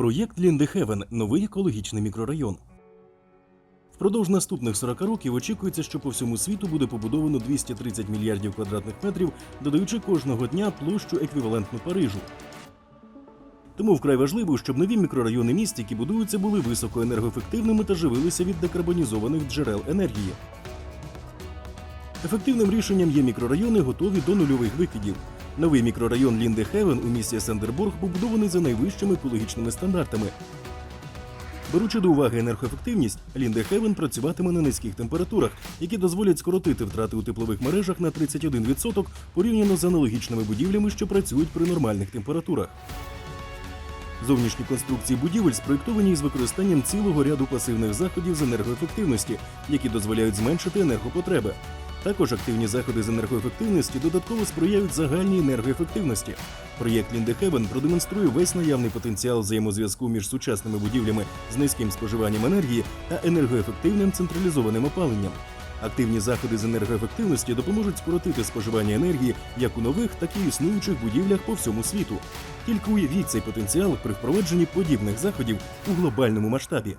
Проєкт Ліндехевен новий екологічний мікрорайон. Впродовж наступних 40 років очікується, що по всьому світу буде побудовано 230 мільярдів квадратних метрів, додаючи кожного дня площу еквівалентну Парижу. Тому вкрай важливо, щоб нові мікрорайони міст, які будуються, були високоенергоефективними та живилися від декарбонізованих джерел енергії. Ефективним рішенням є мікрорайони, готові до нульових викидів. Новий мікрорайон Ліндехевен у місті Сендерборг побудований за найвищими екологічними стандартами. Беручи до уваги енергоефективність, Ліндехевен працюватиме на низьких температурах, які дозволять скоротити втрати у теплових мережах на 31% порівняно з аналогічними будівлями, що працюють при нормальних температурах. Зовнішні конструкції будівель спроєктовані із використанням цілого ряду пасивних заходів з енергоефективності, які дозволяють зменшити енергопотреби. Також активні заходи з енергоефективності додатково сприяють загальній енергоефективності. Проєкт Ліндехевен продемонструє весь наявний потенціал взаємозв'язку між сучасними будівлями з низьким споживанням енергії та енергоефективним централізованим опаленням. Активні заходи з енергоефективності допоможуть скоротити споживання енергії як у нових, так і існуючих будівлях по всьому світу. Тільки уявіть цей потенціал при впровадженні подібних заходів у глобальному масштабі.